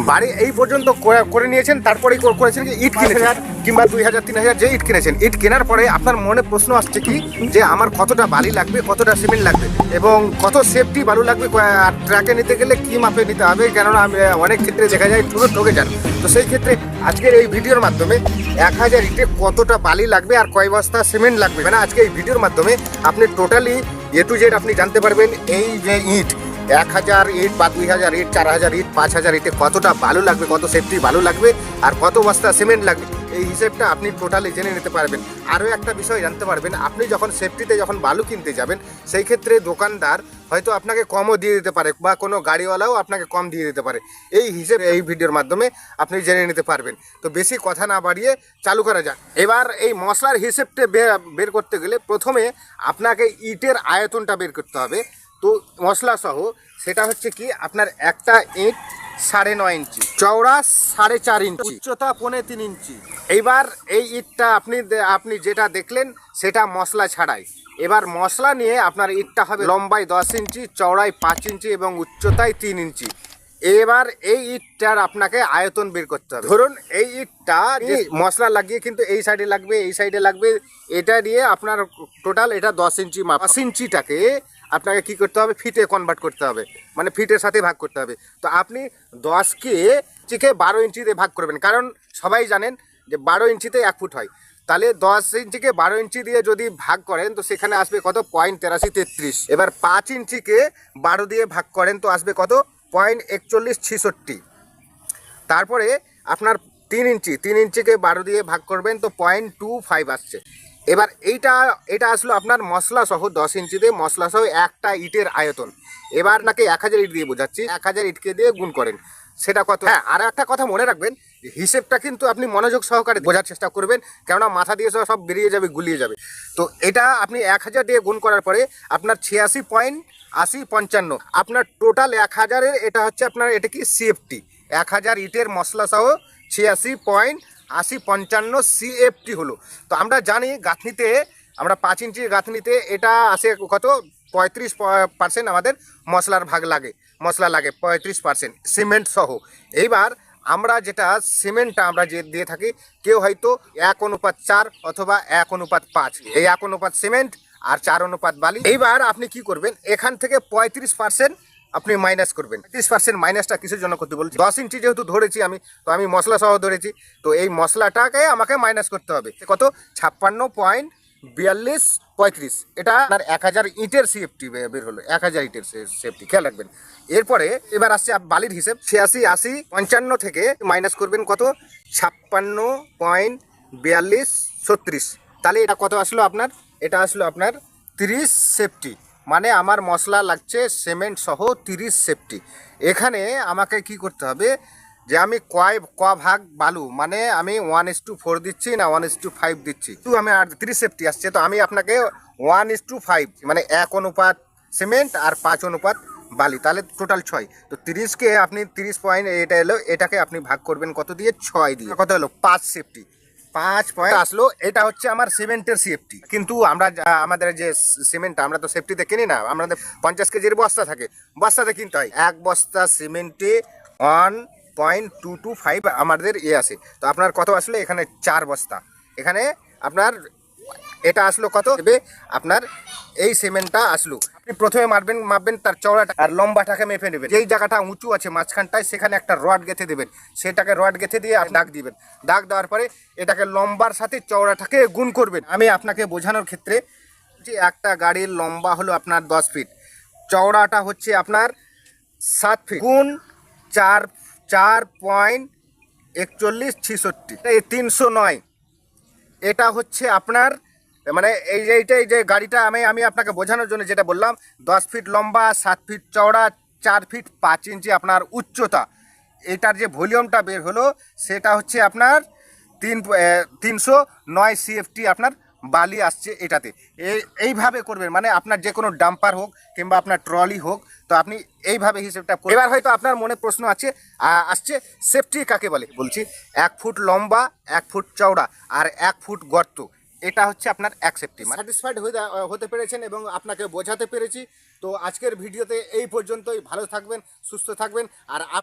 বাড়ি এই পর্যন্ত করে- নিয়েছেন তারপরেই করেছেন কি ইট কিনেছেন। কিংবা দুই হাজার তিন হাজার যে ইট কিনেছেন। ইট কেনার পরে আপনার মনে প্রশ্ন আসছে কি যে আমার কতটা বালি লাগবে কতটা সিমেন্ট লাগবে এবং কত সেফটি বালু লাগবে আর ট্রাকে নিতে গেলে কি মাপে নিতে হবে কেননা আমি অনেক ক্ষেত্রে দেখা যায় পুরো ঠকে যান। তো সেই ক্ষেত্রে আজকের এই ভিডিওর মাধ্যমে এক হাজার ইটে কতটা বালি লাগবে আর কয় বস্তা সিমেন্ট লাগবে মানে আজকে এই ভিডিওর মাধ্যমে আপনি টোটালি এ টু জেড আপনি জানতে পারবেন এই যে ইট। এক হাজার ইট বা দুই হাজার ইট, চার হাজার ইট, পাঁচ হাজার ইটে কতটা বালু লাগবে, কত সেফটি বালু লাগবে আর কত বস্তা সিমেন্ট লাগবে? এই হিসেবটা আপনি টোটালি জেনে নিতে পারবেন। আরও একটা বিষয় জানতে পারবেন, আপনি যখন সেফটিতে যখন বালু কিনতে যাবেন, সেই ক্ষেত্রে দোকানদার হয়তো আপনাকে কমও দিয়ে দিতে পারে বা কোনো গাড়িওয়ালাও আপনাকে কম দিয়ে দিতে পারে। এই হিসেবে, এই ভিডিওর মাধ্যমে আপনি জেনে নিতে পারবেন। তো বেশি কথা না বাড়িয়ে চালু করা যাক। এবার এই মশলার হিসেবটা বের করতে গেলে প্রথমে আপনাকে ইটের আয়তনটা বের করতে হবে। তো মশলা সহ সেটা হচ্ছে কি আপনার একটা ইট সাড়ে নয় ইঞ্চি চওড়া সাড়ে চার ইঞ্চি উচ্চতা পৌনে তিন ইঞ্চি। এইবার এই ইটটা আপনি আপনি যেটা দেখলেন সেটা মশলা ছাড়াই। এবার মশলা নিয়ে আপনার ইটটা হবে লম্বায় দশ ইঞ্চি চওড়ায় পাঁচ ইঞ্চি এবং উচ্চতায় তিন ইঞ্চি। এবার এই ইটটার আপনাকে আয়তন বের করতে হবে। ধরুন এই ইটটা মশলা লাগিয়ে কিন্তু এই সাইডে লাগবে এই সাইডে লাগবে এটা দিয়ে আপনার টোটাল এটা দশ ইঞ্চি মাপ। দশ ইঞ্চিটাকে আপনাকে কি করতে হবে? ফিটে কনভার্ট করতে হবে। মানে ফিটের সাথে ভাগ করতে হবে। তো আপনি দশকে চিকে বারো ইঞ্চিতে ভাগ করবেন। কারণ সবাই জানেন যে বারো ইঞ্চিতে এক ফুট হয়। তাহলে দশ ইঞ্চিকে বারো ইঞ্চি দিয়ে যদি ভাগ করেন, তো সেখানে আসবে কত? পয়েন্ট তেরাশি তেত্রিশ। এবার পাঁচ ইঞ্চিকে বারো দিয়ে ভাগ করেন, তো আসবে কত? পয়েন্ট একচল্লিশ ছিষট্টি। তারপরে আপনার তিন ইঞ্চি, তিন ইঞ্চিকে বারো দিয়ে ভাগ করবেন, তো পয়েন্ট টু ফাইভ আসছে। এবার এইটা, এটা আসলো আপনার মশলা সহ দশ ইঞ্চিতে, মশলা সহ একটা ইটের আয়তন। এবার নাকি এক হাজার ইট দিয়ে বোঝাচ্ছি, এক হাজার ইটকে দিয়ে গুণ করেন। সেটা কত? হ্যাঁ আর একটা কথা মনে রাখবেন হিসেবটা কিন্তু আপনি মনোযোগ সহকারে বোঝার চেষ্টা করবেন, কেননা মাথা দিয়ে সব বেরিয়ে যাবে, গুলিয়ে যাবে। তো এটা আপনি এক হাজার দিয়ে গুণ করার পরে আপনার ছিয়াশি পয়েন্ট আশি পঞ্চান্ন, আপনার টোটাল এক হাজারের, এটা হচ্ছে আপনার, এটা কি সিএফটি এক হাজার ইটের মশলা সহ ছিয়াশি পয়েন্ট আশি পঞ্চান্ন সিএফটি হলো। তো আমরা জানি গাঁথনিতে, আমরা পাঁচ ইঞ্চির গাঁথনিতে এটা আসে কত? পঁয়ত্রিশ পার্সেন্ট আমাদের মশলার ভাগ লাগে, মশলা লাগে, পঁয়ত্রিশ পার্সেন্ট সিমেন্ট সহ। এইবার আমরা যেটা সিমেন্টটা আমরা যে দিয়ে থাকি, কেউ হয়তো এক অনুপাত চার অথবা এক অনুপাত পাঁচ। এই এক অনুপাত সিমেন্ট আর চার অনুপাত বালি। এইবার আপনি কি করবেন? এখান থেকে পঁয়ত্রিশ পার্সেন্ট আপনি মাইনাস করবেন। তিরিশ পার্সেন্ট মাইনাসটা কিসের জন্য করতে বলছি? দশ ইঞ্চি যেহেতু ধরেছি আমি, তো আমি মশলা সহ ধরেছি, তো এই মশলাটাকে আমাকে মাইনাস করতে হবে। কত? ছাপ্পান্ন পয়েন্ট বিয়াল্লিশ পঁয়ত্রিশ। এটা আপনার এক হাজার ইটের সেফটি বের হলো, এক হাজার ইটের সেফটি খেয়াল রাখবেন। এরপরে এবার আসছে বালির হিসেব। ছিয়াশি, আশি, পঞ্চান্ন থেকে মাইনাস করবেন কত? ছাপ্পান্ন পয়েন্ট বিয়াল্লিশ ছত্রিশ। তাহলে এটা কত আসলো আপনার? এটা আসলো আপনার তিরিশ সেফটি মানে আমার মশলা লাগছে সিমেন্ট সহ তিরিশ সেফটি। এখানে আমাকে কি করতে হবে যে আমি কয়, ক ভাগ বালু মানে আমি ওয়ান ইস টু ফোর দিচ্ছি না ওয়ান ইস টু ফাইভ দিচ্ছি। তো আমি আর তিরিশ সেফটি আসছে, তো আমি আপনাকে ওয়ান ইস টু ফাইভ মানে এক অনুপাত সিমেন্ট আর পাঁচ অনুপাত বালি, তাহলে টোটাল ছয়। তো তিরিশকে আপনি তিরিশ পয়েন্ট এটা এলো, এটাকে আপনি ভাগ করবেন কত দিয়ে? ছয় দিয়ে। কত হলো? পাঁচ সেফটি। পাঁচ পয়েন্ট আসলো, এটা হচ্ছে আমার সিমেন্টের সেফটি কিন্তু আমরা আমাদের যে সিমেন্ট, আমরা তো সেফটিতে কিনি না আমাদের পঞ্চাশ কেজির বস্তা থাকে। বস্তাতে কিনতে হয়? এক বস্তা সিমেন্টে one point two two five আমাদের ইয়ে আছে। তো আপনার কত আসলো? এখানে চার বস্তা। এখানে আপনার এটা আসলো কত? দেবে আপনার এই সিমেন্টটা আসলো। আপনি প্রথমে মারবেন, মাপবেন তার চওড়াটা আর লম্বাটাকে মেপে নেবেন। যেই জায়গাটা উঁচু আছে মাঝখানটায়, সেখানে একটা রড গেঁথে দেবেন। সেটাকে রড গেঁথে দিয়ে আপনি দাগ দিবেন। দাগ দেওয়ার পরে এটাকে লম্বার সাথে চওড়াটাকে গুণ করবেন। আমি আপনাকে বোঝানোর ক্ষেত্রে যে একটা গাড়ির লম্বা হলো আপনার দশ ফিট। চওড়াটা হচ্ছে আপনার সাত ফিট। গুণ চার চার পয়েন্ট একচল্লিশ ছিষট্টি। এই তিনশো নয়। এটা হচ্ছে আপনার মানে এই যে এইটা, এই যে গাড়িটা আমি আমি আপনাকে বোঝানোর জন্য যেটা বললাম, দশ ফিট লম্বা, সাত ফিট চওড়া, চার ফিট পাঁচ ইঞ্চি আপনার উচ্চতা। এটার যে ভলিউমটা বের হলো, সেটা হচ্ছে আপনার তিন তিনশো নয় সিএফটি আপনার বালি আসছে এটাতে। এই- এইভাবে করবেন মানে আপনার যে কোনো ডাম্পার হোক কিংবা আপনার ট্রলি হোক, তো আপনি এইভাবে হিসেবটা এবার হয়তো আপনার মনে প্রশ্ন আছে আসছে সেফটি কাকে বলে? বলছি, এক ফুট লম্বা, এক ফুট চওড়া আর এক ফুট গর্ত, এটা হচ্ছে আপনার এক সেফটি স্যাটিসফাইড হতে পেরেছেন এবং আপনাকে বোঝাতে পেরেছি। তো আজকের ভিডিওতে এই পর্যন্তই, ভালো থাকবেন, সুস্থ থাকবেন, আর